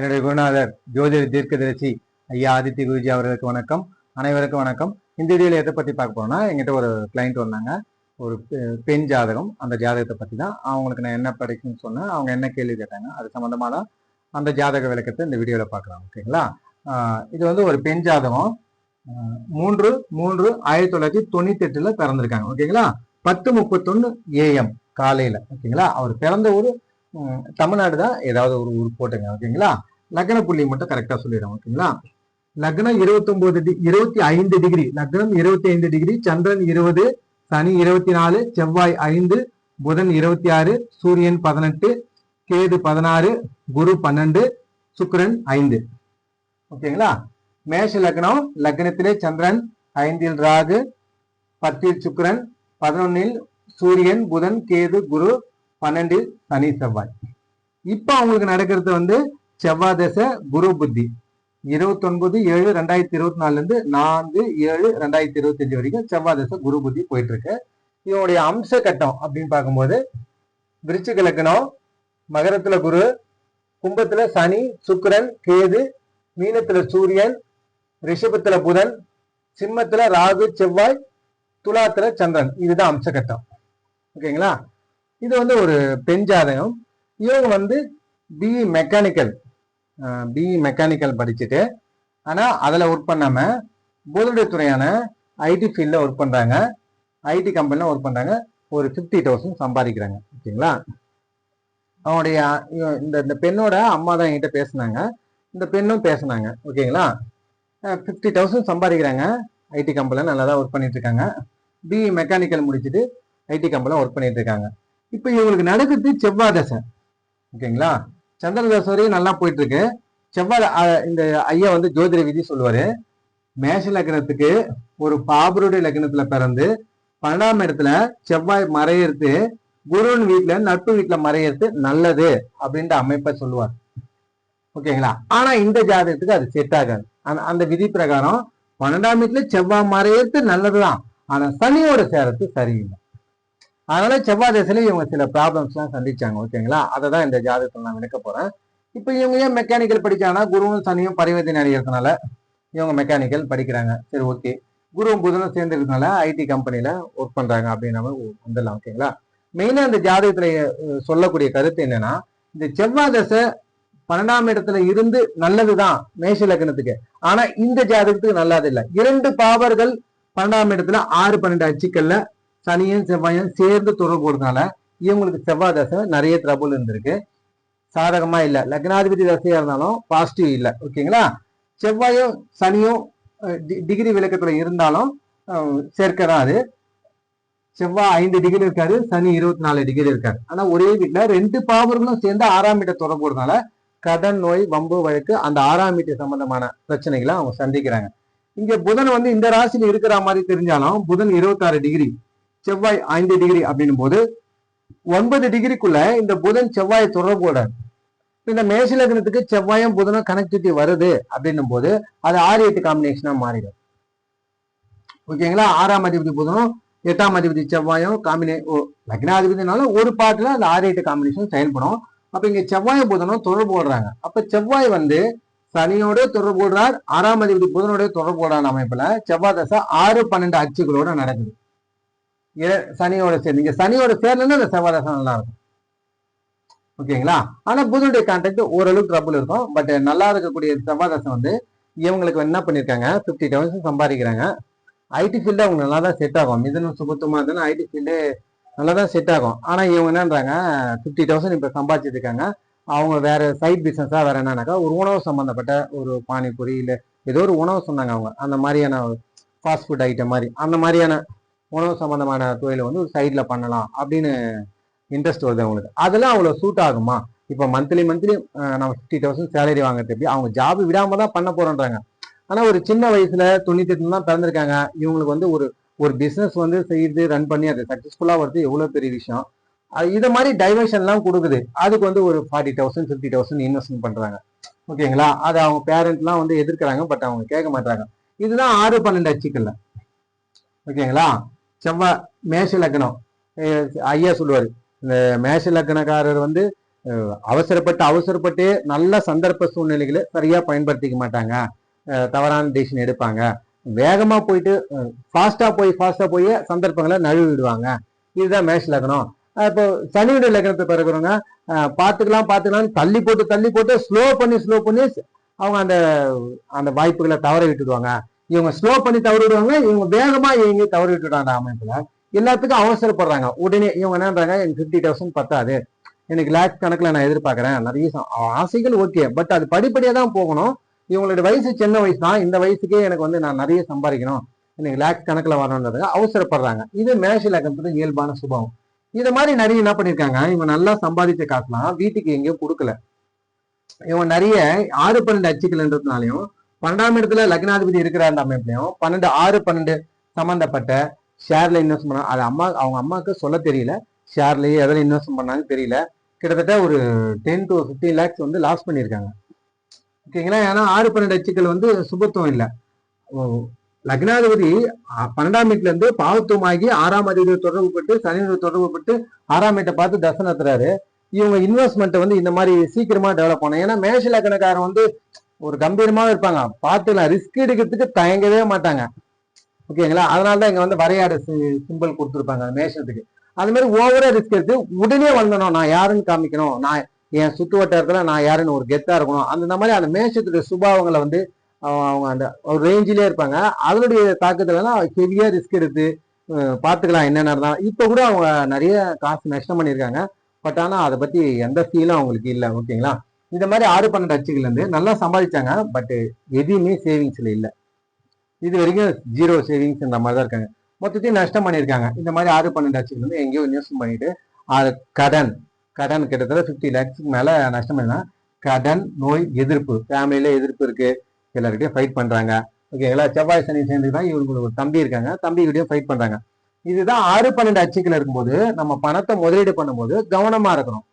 என்னுடைய குருநாதர் ஜோதிட தீர்க்கதரிசி ஐயா ஆதித்ய குருஜி அவர்களுக்கு வணக்கம். அனைவருக்கும் வணக்கம். இந்த வீடியோல எதை பத்தி பார்க்க போறோம்னா எங்கிட்ட ஒரு கிளைண்ட் வந்தாங்க. ஒரு பெ- பெண் ஜாதகம். அந்த ஜாதகத்தை பத்தி தான். அவங்களுக்கு நான் என்ன படிக்கணும்னு சொன்னேன். அவங்க என்ன கேள்வி கேட்டாங்க அது சம்மந்தமாக தான் அந்த ஜாதக விளக்கத்தை இந்த வீடியோல பார்க்கலாம். ஓகேங்களா இது வந்து ஒரு பெண் ஜாதகம். மூன்று மூன்று ஆயிரத்தி தொள்ளாயிரத்தி தொண்ணூத்தி எட்டுல பிறந்திருக்காங்க ஓகேங்களா பத்து முப்பத்தொன்னு ஏஎம் காலையில. ஓகேங்களா அவர் பிறந்த ஊர் தமிழ்நாடு தான். ஏதாவது ஒரு ஊர் போட்டுங்க. ஓகேங்களா லக்ன புள்ளி மட்டும் கரெக்டா சொல்லிடுறோம் ஓகேங்களா? லக்னம் இருபத்தொன்பது டி இருபத்தி ஐந்து டிகிரி. லக்னம் இருபத்தி ஐந்து டிகிரி சந்திரன் இருபது சனி இருபத்தி நாலு செவ்வாய் ஐந்து புதன் இருபத்தி ஆறு சூரியன் பதினெட்டு கேது பதினாறு குரு பன்னெண்டு சுக்கரன் ஐந்து. ஓகேங்களா? மேஷ லக்னம் லக்னத்திலே சந்திரன் ஐந்தில் ராகு பத்தில் சுக்கரன் பதினொன்னில் சூரியன் புதன் கேது குரு பன்னெண்டில் சனி செவ்வாய். இப்போ அவங்களுக்கு நடக்கிறது வந்து செவ்வாய் தசை குரு புத்தி. இருபத்தொன்பது ஏழு ரெண்டாயிரத்தி இருபத்தி நாலுல இருந்து நான்கு ஏழு ரெண்டாயிரத்தி இருபத்தி அஞ்சு வரைக்கும் செவ்வாய் தசை குரு புத்தி போயிட்டு இருக்கு இவனுடைய அம்ச கட்டம் அப்படின்னு பார்க்கும்போது விருச்சிக லக்னம் மகரத்துல குரு கும்பத்துல சனி சுக்கரன் கேது மீனத்துல சூரியன் ரிஷபத்துல புதன் சிம்மத்துல ராகு செவ்வாய் துலாத்துல சந்திரன். இதுதான் அம்ச கட்டம். ஓகேங்களா? இது வந்து ஒரு பெண் ஜாதகம். இவங்க வந்து பிஇ மெக்கானிக்கல் பிஇ மெக்கானிக்கல் படிச்சுட்டு ஆனால் அதில் ஒர்க் பண்ணாமல் பொருளுடைய துறையான ஐடி ஃபீல்டில் ஒர்க் பண்ணுறாங்க ஐடி கம்பெனியில் ஒர்க் பண்ணுறாங்க ஒரு ஃபிஃப்டி தௌசண்ட் சம்பாதிக்கிறாங்க. ஓகேங்களா? அவனுடைய இந்த இந்த பெண்ணோட அம்மா தான் என்கிட்ட பேசுனாங்க. இந்த பெண்ணும் பேசுனாங்க. ஓகேங்களா? ஃபிஃப்டி தௌசண்ட் சம்பாதிக்கிறாங்க. ஐடி கம்பெனியில் நல்லா தான் ஒர்க் பண்ணிட்டு இருக்காங்க பிஇ மெக்கானிக்கல் முடிச்சுட்டு ஐடி கம்பெனியில் ஒர்க் பண்ணிட்டு இருக்காங்க இப்போ இவங்களுக்கு நடக்குது செவ்வாய் தசை. ஓகேங்களா? சந்திர வரையும் நல்லா போயிட்டு இருக்கு செவ்வாய் இந்த ஐயா வந்து ஜோதிட விதி சொல்லுவாரு. மேஷ லக்னத்துக்கு ஒரு பாபருடைய லக்னத்துல பிறந்து பன்னெண்டாம் இடத்துல செவ்வாய் மறையிறது குருவின் வீட்டுல நட்பு வீட்டுல மறையிறது நல்லது அப்படின்ற அமைப்பை சொல்லுவார். ஓகேங்களா? ஆனா இந்த ஜாதகத்துக்கு அது செட் ஆகாது. அந்த- அந்த விதி பிரகாரம் பன்னெண்டாம் வீட்டுல செவ்வாய் மறையிறது நல்லதுதான். ஆனா சனியோட சேரத்து சரியில்லை. அதனால செவ்வாய் திசையில இவங்க சில ப்ராப்ளம்ஸ் எல்லாம் சந்திச்சாங்க ஓகேங்களா அதை தான் இந்த ஜாதகத்தில் நான் விளக்க போறேன். இப்போ இவங்க ஏன் மெக்கானிக்கல் படிச்சாங்கன்னா குருவும் சனியும் பரிவர்த்தனை அடைகிறதுனால இவங்க மெக்கானிக்கல் படிக்கிறாங்க. சரி ஓகே குருவும் புதனும் சேர்ந்துருக்கனால ஐடி கம்பெனியில் ஒர்க் பண்றாங்க அப்படின்னு நம்ம வந்துடலாம் ஓகேங்களா மெயினா இந்த ஜாதகத்துல சொல்லக்கூடிய கருத்து என்னன்னா இந்த செவ்வாய் தசை பன்னெண்டாம் இடத்துல இருந்து நல்லதுதான் மேஷ லக்னத்துக்கு. ஆனா இந்த ஜாதகத்துக்கு நல்லது இல்லை. இரண்டு பாவர்கள் பன்னெண்டாம் இடத்துல ஆறு பன்னெண்டு அச்சுக்கள்ல சனியும் செவ்வாயும் சேர்ந்து தொடர்பு போடுறதுனால இவங்களுக்கு செவ்வாய் தசை நிறைய ட்ரபுள் இருந்திருக்கு. சாதகமா இல்ல. லக்னாதிபதி தசையா இருந்தாலும் பாசிட்டிவ் இல்ல. ஓகேங்களா? செவ்வாயும் சனியும் டி- டிகிரி விளக்கத்துல இருந்தாலும் அஹ், தான் அது. செவ்வாய் ஐந்து டிகிரி இருக்காரு சனி இருபத்தி நாலு டிகிரி இருக்காரு. ஆனா ஒரே வீட்டுல ரெண்டு பாவர்களும் சேர்ந்து ஆறாம் வீட்டை தொடர்புறதுனால கடன் நோய் வம்பு வழக்கு அந்த ஆறாம் வீட்டு சம்பந்தமான பிரச்சனைகளை அவங்க சந்திக்கிறாங்க. இங்க புதன் வந்து இந்த ராசியில இருக்கிற மாதிரி தெரிஞ்சாலும் புதன் இருபத்தாறு டிகிரி செவ்வாய் ஐந்து டிகிரி அப்படின்னும் போது ஒன்பது டிகிரிக்குள்ள இந்த புதன் செவ்வாய் தொடர்பு இந்த மேஷ லக்னத்துக்கு செவ்வாயும் புதனும் கனெக்டிவிட்டி வருது அப்படின்னும் போது அது ஆறு எட்டு காம்பினேஷனா மாறிடும். ஓகேங்களா ஆறாம் அதிபதி புதனும் எட்டாம் அதிபதி செவ்வாயும் காம்பினே லக்னாதிபதினால ஒரு பாட்டுல அந்த ஆறு எட்டு காம்பினேஷன் செயல்படும். அப்ப இங்க செவ்வாய் புதனும் தொடர்பு போடுறாங்க அப்ப செவ்வாய் வந்து சனியோட தொடர்பு போடுறார் ஆறாம் அதிபதி புதனோட தொடர்பு போடுறான அமைப்புல. செவ்வாய் தசை ஆறு பன்னெண்டு அச்சுகளோட நடக்குது. சனியோட சேர்ந்து இங்க சனியோட சேர்லன்னா அந்த செவ்வாய் தசை நல்லா இருக்கும் ஓகேங்களா? ஆனா புதனுடைய கான்டாக்ட் ஓரளவுக்கு ட்ரபுள் இருக்கும். பட் நல்லா இருக்கக்கூடிய செவ்வாய் தசை வந்து இவங்களுக்கு என்ன பண்ணிருக்காங்க? பிப்டி தௌசண்ட் சம்பாதிக்கிறாங்க. ஐடி ஃபீல்டு அவங்க நல்லா தான் செட் ஆகும். மிதனும் சுபத்துமா இருந்தாலும் ஐடி ஃபீல்டு நல்லா தான் செட் ஆகும். ஆனால் இவங்க என்னன்றாங்க? ஃபிஃப்டி தௌசண்ட் இப்போ சம்பாதிச்சிருக்காங்க அவங்க வேற சைட் பிஸ்னஸாக வேற என்னன்னாக்கா ஒரு உணவு சம்மந்தப்பட்ட ஒரு பானிபூரி இல்லை ஏதோ ஒரு உணவு சொன்னாங்க அவங்க. அந்த மாதிரியான ஃபாஸ்ட் ஃபுட் ஐட்டம் மாதிரி. அந்த மாதிரியான உணவு சம்பந்தமான தொழிலை வந்து ஒரு சைடில் பண்ணலாம் அப்படின்னு இன்ட்ரெஸ்ட் வருது அவங்களுக்கு. அதெல்லாம் அவ்வளோ சூட் ஆகுமா? இப்போ மந்த்லி மந்த்லி நம்ம ஃபிஃப்டி தௌசண்ட் சேலரி வாங்குறது எப்படி? அவங்க ஜாப் விடாமல் தான் பண்ண போகிறோன்றாங்க ஆனால் ஒரு சின்ன வயசில் தொண்ணூத்தி தான் பிறந்திருக்காங்க. இவங்களுக்கு வந்து ஒரு ஒரு பிஸ்னஸ் வந்து செய்து ரன் பண்ணி அது சக்ஸஸ்ஃபுல்லாக வருது எவ்வளோ பெரிய விஷயம்? இதை மாதிரி டைவர்ஷன்லாம் கொடுக்குது. அதுக்கு வந்து ஒரு forty thousand fifty thousand investment பண்ணுறாங்க ஓகேங்களா? அது அவங்க பேரண்ட்லாம் வந்து எதிர்க்கிறாங்க பட் அவங்க கேட்க மாட்டாங்க இதுதான் ஆறு பன்னெண்டு அச்சுக்கல்ல ஓகேங்களா? செவ்வாய் மேஷ லக்னம். ஐயா சொல்லுவார். இந்த மேஷ லக்னக்காரர் வந்து அவசரப்பட்டு அவசரப்பட்டு நல்ல சந்தர்ப்ப சூழ்நிலைகளை சரியாக பயன்படுத்திக்க மாட்டாங்க. தவறான டிசிஷன் எடுப்பாங்க. வேகமாக போயிட்டு ஃபாஸ்ட்டாக போய் ஃபாஸ்ட்டாக போய் சந்தர்ப்பங்களை நழுவி விடுவாங்க இதுதான் மேஷ லக்னம். இப்போ சனியுடைய லக்னத்தை பிறகுறவங்க பார்த்துக்கலாம் பார்த்துக்கலாம். தள்ளி போட்டு தள்ளி போட்டு ஸ்லோ பண்ணி ஸ்லோ பண்ணி அவங்க அந்த அந்த வாய்ப்புகளை தவற விட்டுடுவாங்க. இவங்க ஸ்லோ பண்ணி தவறு விடுவாங்க இவங்க வேகமா இவங்க தவறு விட்டுட்டாங்க அமைப்புல. எல்லாத்துக்கும் அவசரப்படுறாங்க. உடனே இவங்க என்னன்றாங்க எனக்கு ஃபிஃப்டி தௌசண்ட் பத்தாது. எனக்கு லேக்ஸ் கணக்குல நான் எதிர்பார்க்கறேன். நிறைய ஆசைகள் ஓகே. பட் அது படிப்படியா தான் போகணும். இவங்களோட வயசு சின்ன வயசு தான். இந்த வயசுக்கே எனக்கு வந்து நான் நிறைய சம்பாதிக்கணும். எனக்கு லேக்ஸ் கணக்குல வரணுன்றதுக்கு அவசரப்படுறாங்க. இது மேஷ லக்னத்துல இயல்பான சுபாவம். இது மாதிரி நிறைய என்ன பண்ணிருக்காங்க இவங்க நல்லா சம்பாதிச்ச காசுலாம் வீட்டுக்கு எங்கேயும் கொடுக்கல. இவங்க நிறைய ஆறு பன்னெண்டு அச்சுக்கள்ன்றதுனாலையும் பன்னெண்டாம் இடத்துல லக்னாதிபதி இருக்கிற அந்த அமைப்புலையும் பன்னெண்டு ஆறு பன்னெண்டு சம்பந்தப்பட்ட ஷேர்ல இன்வெஸ்ட் பண்ண அது அம்மா அவங்க அம்மாவுக்கு சொல்ல தெரியல. ஷேர்லயே எதில் இன்வெஸ்ட் பண்ணாங்க தெரியல. கிட்டத்தட்ட ஒரு டென் டு ஃபிஃப்டீன் லேக்ஸ் வந்து லாஸ் பண்ணியிருக்காங்க. ஓகேங்களா ஏன்னா ஆறு பன்னெண்டு அச்சுக்கள் வந்து சுபத்துவம் இல்லை. லக்னாதிபதி பன்னெண்டாம் வீட்டுல இருந்து பாவத்துவமாகி ஆறாம் அதிபதி தொடர்பு பட்டு சனியோட தொடர்பு பட்டு ஆறாம் வீட்டை பார்த்து தசை நடத்துறாரு. இவங்க இன்வெஸ்ட்மெண்ட் வந்து இந்த மாதிரி சீக்கிரமா டெவலப் பண்ணணும். ஏன்னா மேஷ லக்னக்காரன் வந்து ஒரு கம்பீரமாவே இருப்பாங்க. பார்த்துக்கலாம். ரிஸ்க் எடுக்கிறதுக்கு தயங்கவே மாட்டாங்க. ஓகேங்களா? அதனால தான் இங்கே வந்து வரையாடு சிம்பிள் கொடுத்துருப்பாங்க. அந்த மேஷத்துக்கு. அது மாதிரி ஓவரா ரிஸ்க் எடுத்து உடனே வந்தணும். நான் யாருன்னு காமிக்கணும். நான் என் சுற்று வட்டாரத்தில் நான் யாருன்னு ஒரு கெத்தாக இருக்கணும். அந்த மாதிரி அந்த மேஷத்துடைய சுபாவங்களை வந்து அவங்க அவங்க அந்த ஒரு ரேஞ்சிலே இருப்பாங்க. அதனுடைய தாக்கத்துலலாம் ஹெவியாக ரிஸ்க் எடுத்து பார்த்துக்கலாம் என்னென்ன இருந்தாலும் இப்போ கூட அவங்க நிறைய காசு நஷ்டம் பண்ணியிருக்காங்க. பட் ஆனால் அதை பற்றி எந்த ஃபீலும் அவங்களுக்கு இல்லை. ஓகேங்களா? இந்த மாதிரி ஆறு பன்னெண்டு அச்சுகள் இருந்து நல்லா சம்பாதிச்சாங்க. பட் எதுவுமே சேவிங்ஸில் இல்லை. இது வரைக்கும் ஜீரோ சேவிங்ஸ் இந்த மாதிரி தான் இருக்காங்க. மொத்தத்தையும் நஷ்டம் பண்ணியிருக்காங்க. இந்த மாதிரி ஆறு பன்னெண்டு அச்சுகள் வந்து எங்கேயோ இன்வெஸ்ட் பண்ணிட்டு அது கடன் கடன் கிட்டத்தட்ட ஃபிஃப்டி லேக்ஸ்க்கு மேலே நஷ்டம் பண்ணினா கடன் நோய் எதிர்ப்பு ஃபேமிலியில் எதிர்ப்பு இருக்குது எல்லாருக்கிட்டையும் ஃபைட் பண்ணுறாங்க ஓகேங்களா செவ்வாய் சனி சேர்ந்து தான் இவங்களுக்கு ஒரு தம்பி இருக்காங்க. தம்பிகிட்டையும் ஃபைட் பண்ணுறாங்க இதுதான் ஆறு பன்னெண்டு அச்சுக்கள் இருக்கும்போது நம்ம பணத்தை முதலீடு பண்ணும்போது கவனமாக இருக்கணும்.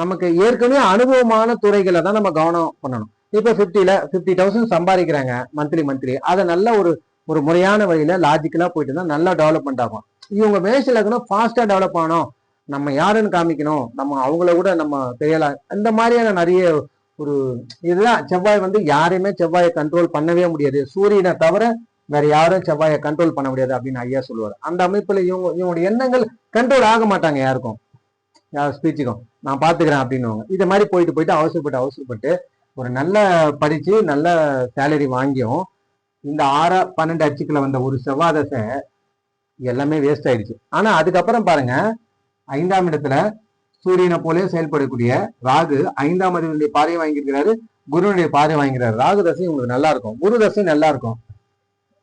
நமக்கு ஏற்கனவே அனுபவமான துறைகளை தான் நம்ம கவனம் பண்ணணும். இப்போ ஃபிஃப்டில ஃபிஃப்டி தௌசண்ட் சம்பாதிக்கிறாங்க மந்த்லி மந்த்லி அதை நல்ல ஒரு ஒரு முறையான வழியில லாஜிக்கலா போயிட்டு இருந்தால் நல்லா டெவலப்மெண்ட் ஆகும். இவங்க மேஷ லக்னம் ஃபாஸ்டா டெவலப் ஆகணும். நம்ம யாருன்னு காமிக்கணும். நம்ம அவங்கள கூட நம்ம தெரியலாம் இந்த மாதிரியான நிறைய ஒரு இதுதான். செவ்வாய் வந்து யாரையுமே செவ்வாயை கண்ட்ரோல் பண்ணவே முடியாது. சூரியனை தவிர வேற யாரும் செவ்வாயை கண்ட்ரோல் பண்ண முடியாது அப்படின்னு ஐயா சொல்லுவார். அந்த அமைப்புல இவங்க இவங்களுடைய எண்ணங்கள் கண்ட்ரோல் ஆக மாட்டாங்க யாருக்கும். ஸ்பீச்சுக்கும்? நான் பார்த்துக்கிறேன் அப்படின்னுவாங்க. இதை மாதிரி போயிட்டு போயிட்டு அவசரப்பட்டு அவசரப்பட்டு ஒரு நல்ல படித்து நல்ல சேலரி வாங்கியும் இந்த ஆறா பன்னெண்டு அச்சுக்களை வந்த ஒரு செவ்வாதசை எல்லாமே வேஸ்ட் ஆயிடுச்சு. ஆனால் அதுக்கப்புறம் பாருங்க ஐந்தாம் இடத்துல சூரியனை போலே செயல்படக்கூடிய ராகு ஐந்தாம் அதிபதியுடைய பாறையை வாங்கியிருக்கிறாரு குருனுடைய பார்வை வாங்கிறாரு ராகு தசை இவங்களுக்கு நல்லா இருக்கும். குரு தசை நல்லா இருக்கும்.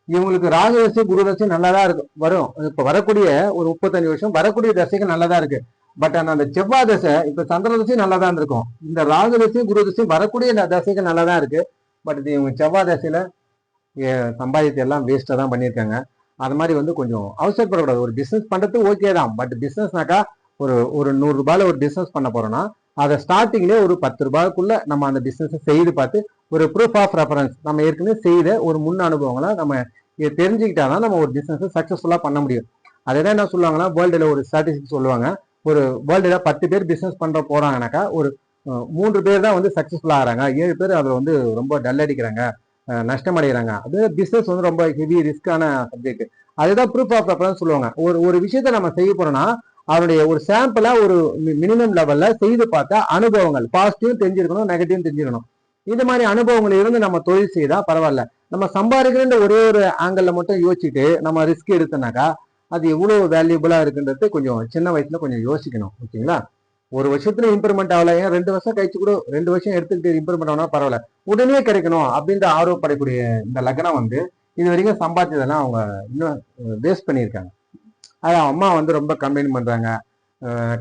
இவங்களுக்கு ராகு தசை குரு தசை நல்லா தான் இருக்கும். வரும். இப்போ வரக்கூடிய ஒரு முப்பத்தஞ்சு வருஷம் வரக்கூடிய தசைகள் நல்லா தான் இருக்கு. பட் ஆனா அந்த செவ்வாய் தசை இப்ப சந்திர நல்லா தான் இருக்கும். இந்த ராகு தசையும் குரு தசையும் வரக்கூடிய இந்த தசைகள் நல்லா தான் இருக்கு. பட் இது இவங்க செவ்வாய் தசையில சம்பாதித்த எல்லாம் வேஸ்டா தான் பண்ணியிருக்காங்க. அது மாதிரி வந்து கொஞ்சம் அவசரப்படக்கூடாது. ஒரு பிசினஸ் பண்றது ஓகே தான். பட் பிசினஸ்னாக்கா ஒரு ஒரு நூறு ரூபாயில ஒரு பிசினஸ் பண்ண போறோம்னா அதை ஸ்டார்டிங்லேயே ஒரு பத்து ரூபாய்க்குள்ள நம்ம அந்த பிசினஸ் செய்து பார்த்து ஒரு ப்ரூஃப் ஆஃப் ரெஃபரன்ஸ் நம்ம ஏற்கனவே செய்த ஒரு முன் அனுபவங்களை நம்ம தெரிஞ்சுக்கிட்டா தெரிஞ்சுக்கிட்டாதான் நம்ம ஒரு பிசினஸ் சக்சஸ்ஃபுல்லா பண்ண முடியும். அதே என்ன சொல்லுவாங்கன்னா வேர்ல்டுல ஒரு ஸ்ட்ராட்டஜி சொல்லுவாங்க. ஒரு வேர்ல்டுல பத்து பேர் பிஸ்னஸ் பண்ணுற போகிறாங்கனாக்கா ஒரு மூன்று பேர் தான் வந்து சக்ஸஸ்ஃபுல் ஆகிறாங்க. ஏழு பேர் அதில் வந்து ரொம்ப டல் அடிக்கிறாங்க நஷ்டம் அடைகிறாங்க அது பிஸ்னஸ் வந்து ரொம்ப ஹெவி ரிஸ்கான சப்ஜெக்ட் அதுதான் ப்ரூஃப் ஆஃப் ரெஃபரன்ஸ் சொல்லுவாங்க. ஒரு ஒரு விஷயத்த நம்ம செய்ய போறோம்னா அவருடைய ஒரு சாம்பிளா ஒரு மினிமம் லெவல்ல செய்து பார்த்தா அனுபவங்கள் பாசிட்டிவ் தெரிஞ்சிருக்கணும் நெகட்டிவ் தெரிஞ்சிருக்கணும். இந்த மாதிரி அனுபவங்கள் இருந்து நம்ம தொழில் செய்தா பரவாயில்ல. நம்ம சம்பாதிக்கிறன்ற ஒரே ஒரு ஆங்கிள் மட்டும் யோசிச்சுட்டு நம்ம ரிஸ்க் எடுத்தோம்னாக்கா அது எவ்வளவு வேல்யூபிளா இருக்குன்றது கொஞ்சம் சின்ன வயசுல கொஞ்சம் யோசிக்கணும் ஓகேங்களா ஒரு வருஷத்துல இம்ப்ரூவ்மெண்ட் ஆகல ஏன் ரெண்டு வருஷம் கழிச்சு கூட ரெண்டு வருஷம் எடுத்துக்கிட்டு இம்ப்ரூவ்மெண்ட் ஆனா பரவாயில்ல. உடனே கிடைக்கணும் அப்படின்ற ஆர்வப்படக்கூடிய இந்த லக்னம் வந்து இது வரைக்கும் சம்பாதிச்சதெல்லாம் அவங்க இன்னும் வேஸ்ட் பண்ணியிருக்காங்க. அது அம்மா வந்து ரொம்ப கம்ப்ளைண்ட் பண்றாங்க.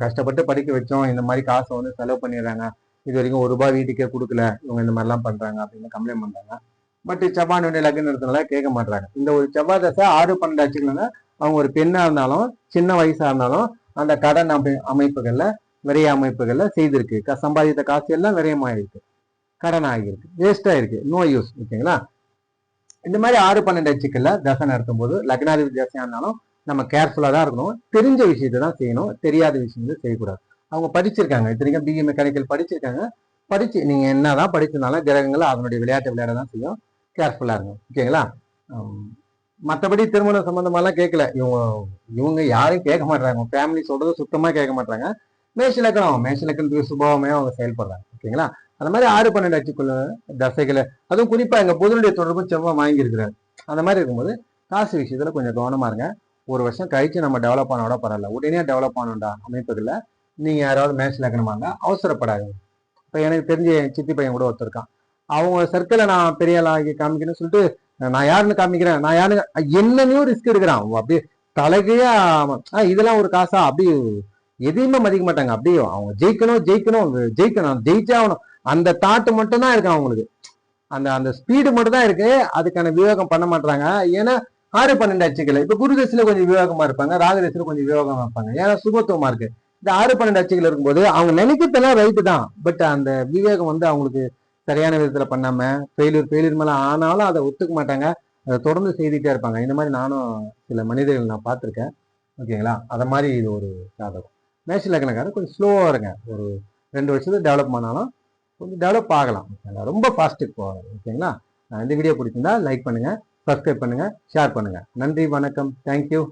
கஷ்டப்பட்டு படிக்க வச்சோம் இந்த மாதிரி காசை வந்து செலவு பண்ணிடுறாங்க. இது வரைக்கும் ஒரு ரூபாய் வீட்டுக்கே கொடுக்கல இவங்க இந்த மாதிரிலாம் பண்றாங்க அப்படின்னு கம்ப்ளைண்ட் பண்றாங்க. பட் செவ்வாய் லக்னம் கேட்க மாட்டாங்க இந்த ஒரு செவ்வாய் தசை ஆறு பன்னெண்டு அச்சுக்கலன்னா அவங்க ஒரு பெண்ணா இருந்தாலும் சின்ன வயசா இருந்தாலும் அந்த கடன் அமை அமைப்புகள்ல விரைய அமைப்புகள்ல செய்திருக்கு. க- சம்பாதித்த காசு எல்லாம் விரயமாயிருக்கு. கடன் ஆகியிருக்கு. வேஸ்ட் ஆயிருக்கு. நோ யூஸ் ஓகேங்களா? இந்த மாதிரி ஆறு பன்னெண்டு அச்சுக்கள்ல தசை நடத்தும் போது லக்னாதிபதி தசையா இருந்தாலும் நம்ம கேர்ஃபுல்லா தான் இருக்கணும். தெரிஞ்ச விஷயத்தை தான் செய்யணும். தெரியாத விஷயங்களை செய்யக்கூடாது. அவங்க படிச்சிருக்காங்க. இத்தனைக்கும் பிஇ மெக்கானிக்கல் படிச்சிருக்காங்க. படிச்சு நீங்க என்னதான் படிச்சிருந்தாலும் கிரகங்கள் அதனுடைய விளையாட்டு விளையாட தான் செய்யும் கேர்ஃபுல்லா இருக்கும் ஓகேங்களா? மற்றபடி திருமணம் சம்பந்தமாலாம் கேட்கல இவங்க இவங்க யாரும் கேட்க மாட்டாங்க ஃபேமிலி சொல்றது சுத்தமா கேட்க மாட்டாங்க மேஷலக்கணம் மேஷலக்கணத்துக்கு சுபாவமே அவங்க செயல்படுறாங்க. ஓகேங்களா? அந்த மாதிரி ஆறு பன்னெண்டு அச்சுக்குள்ள தசைகளை அதுவும் குறிப்பா எங்க புதனுடைய தொடர்பு செவ்வாய் வாங்கியிருக்கிறாரு அந்த மாதிரி இருக்கும்போது காசு விஷயத்துல கொஞ்சம் கவனமா இருங்க. ஒரு வருஷம் கழிச்சு நம்ம டெவலப் ஆனோட பரவாயில்ல. உடனே டெவலப் ஆனோம்டா அமைப்புகளில் நீங்க யாராவது மேட்ச் லக்கணமா இருந்தா அவசரப்படாதீங்க. இப்போ எனக்கு தெரிஞ்ச என் சித்தி பையன் கூட ஒருத்தருக்கான் அவங்க சர்க்கிளை நான் பெரிய ஆளாகி காமிக்கணும்னு சொல்லிட்டு நான் யாருன்னு காமிக்கிறேன். நான் யாருன்னு என்னன்னையும் ரிஸ்க் எடுக்கிறான். அப்படியே தலைகையா ஆ இதெல்லாம் ஒரு காசா? அப்படி எதையுமே மதிக்க மாட்டாங்க. அப்படியே அவங்க ஜெயிக்கணும் ஜெயிக்கணும் ஜெயிக்கணும். ஜெயிச்சே ஆகணும். அந்த தாட்டு மட்டும் தான் இருக்கு அவங்களுக்கு. அந்த அந்த ஸ்பீடு மட்டும் தான் இருக்கு. அதுக்கான விவேகம் பண்ண மாட்டாங்க ஏன்னா ஆறு பன்னெண்டு அச்சுக்கள் இப்ப குருதசில கொஞ்சம் விவேகமா இருப்பாங்க. ராகதசில கொஞ்சம் விவேகமா இருப்பாங்க. ஏன்னா சுபத்துவமா இருக்கு. இந்த ஆறு பன்னெண்டு அச்சுகள் இருக்கும்போது அவங்க நினைக்கிறதெல்லாம் ரைட்டு தான். பட் அந்த விவேகம் வந்து அவங்களுக்கு சரியான விதத்துல பண்ணாம ஃபெயிலியர் ஃபெயிலியர் மேல ஆனாலும் அதை ஒத்துக்க மாட்டாங்க. அதை தொடர்ந்து செய்துட்டே இருப்பாங்க. இந்த மாதிரி நானும் சில மனிதர்கள் நான் பார்த்துருக்கேன். ஓகேங்களா? அதை மாதிரி இது ஒரு ஜாதகம் மேஷ லக்னக்காரர் கொஞ்சம் ஸ்லோவாக இருங்க. ஒரு ரெண்டு வருஷத்துக்கு டெவலப் பண்ணாலும் கொஞ்சம் டெவலப் ஆகலாம். ஓகேங்களா? ரொம்ப ஃபாஸ்ட்டுக்கு போகாது ஓகேங்களா? நான் இந்த வீடியோ பிடிச்சிருந்தா லைக் பண்ணுங்கள் சப்ஸ்கிரைப் பண்ணுங்கள் ஷேர் பண்ணுங்கள் நன்றி வணக்கம். தேங்க்யூ